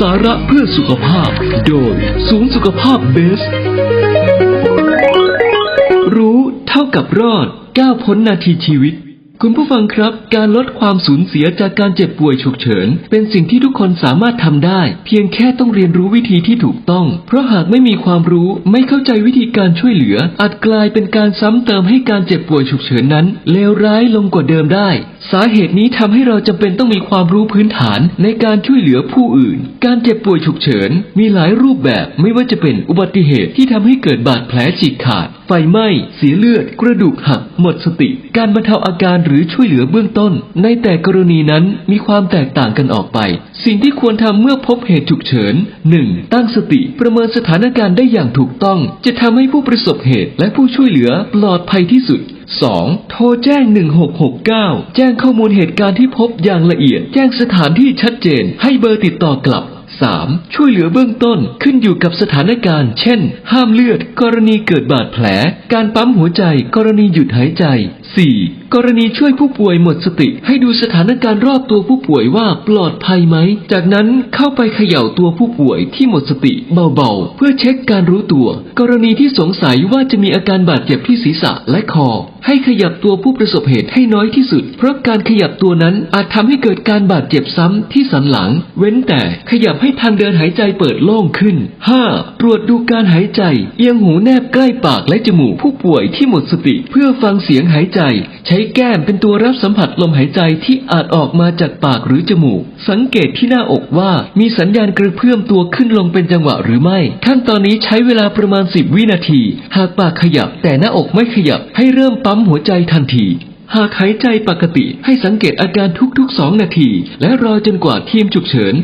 สาระเพื่อสุขภาพ โดยศูนย์สุขภาพเบส รู้เท่ากับรอดก้าวพ้นนาทีชีวิต คุณผู้ฟังครับ การลดความสูญเสียจากการเจ็บป่วยฉุกเฉิน เป็นสิ่งที่ทุกคนสามารถทำได้ เพียงแค่ต้องเรียนรู้วิธีที่ถูกต้อง เพราะหากไม่มีความรู้ไม่เข้าใจวิธีการช่วยเหลือ อาจกลายเป็นการซ้ำเติมให้การเจ็บป่วยฉุกเฉินนั้นเลวร้ายลงกว่าเดิมได้ สาเหตุนี้ทำให้เราจำเป็นต้องมีความรู้พื้นฐานในการช่วยเหลือผู้อื่น การเจ็บป่วยฉุกเฉิน มีหลายรูปแบบไม่ว่าจะเป็นอุบัติเหตุที่ทำให้เกิดบาดแผลฉีกขาด ไฟไหม้ เสียเลือด กระดูกหัก หมดสติ การบรรเทาอาการหรือช่วยเหลือเบื้องต้น ในแต่กรณีนั้นมีความแตกต่างกันออกไป สิ่งที่ควรทำเมื่อพบเหตุฉุกเฉิน 1. ตั้งสติประเมินสถานการณ์ได้อย่างถูกต้อง จะทำให้ผู้ประสบเหตุและผู้ช่วยเหลือปลอดภัยที่สุด 2. โทรแจ้ง 1669 แจ้งข้อมูลเหตุการณ์ที่พบอย่างละเอียด แจ้งสถานที่ชัดเจน ให้เบอร์ติดต่อกลับ 3. ช่วยเหลือเบื้องต้นขึ้นอยู่กับสถานการณ์ เช่น ห้ามเลือด กรณีเกิดบาดแผล การปั๊มหัวใจ กรณีหยุดหายใจ 4. กรณีช่วยผู้ป่วยหมดสติ ให้ดูสถานการณ์รอบตัวผู้ป่วยว่าปลอดภัยไหม จากนั้นเข้าไปเขย่าตัวผู้ป่วยที่หมดสติเบาๆ เพื่อเช็คการรู้ตัว กรณีที่สงสัยว่าจะมีอาการบาดเจ็บที่ศีรษะและคอให้ขยับตัวผู้ประสบเหตุให้น้อยที่สุด เพราะการขยับตัวนั้นอาจทำให้เกิดการบาดเจ็บซ้ำที่สันหลัง เว้นแต่ขยับให้ทางเดินหายใจเปิดโล่งขึ้น 5. ตรวจดูการหายใจ เอียงหูแนบใกล้ปากและจมูกผู้ป่วยที่หมดสติ เพื่อฟังเสียงหายใจ ใช้แก้มเป็นตัวรับสัมผัสลมหายใจที่อาจออกมาจากปากหรือจมูก สังเกตที่หน้าอกว่ามีสัญญาณกระเพื่อมตัวขึ้นลงเป็นจังหวะหรือไม่ ขั้นตอนนี้ใช้เวลาประมาณ 10 วินาที หากปากขยับแต่หน้าอกไม่ขยับ ให้เริ่มปั๊มหัวใจทันทีหากหายใจปกติให้สังเกตอาการทุกๆ 2 นาที และรอจนกว่าทีมฉุกเฉิน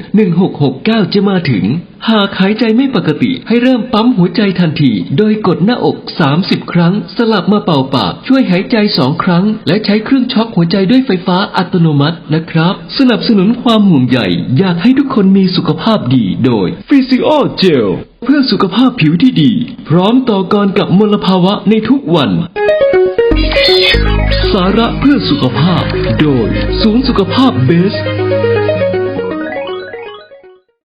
1669จะมาถึง หากหายใจไม่ปกติ ให้เริ่มปั๊มหัวใจทันที โดยกดหน้าอก 30 ครั้ง สลับมาเป่าปาก ช่วยหายใจ2ครั้ง และใช้เครื่องช็อคหัวใจด้วยไฟฟ้าอัตโนมัตินะครับ สนับสนุนความห่วงใยอยากให้ทุกคนมีสุขภาพดีโดย p h y s i o Gel เพื่อสุขภาพผิวที่ดี พร้อมต่อกรกับมลภาวะในทุกวัน สาระเพื่อสุขภาพ โดยศูนย์สุขภาพเบส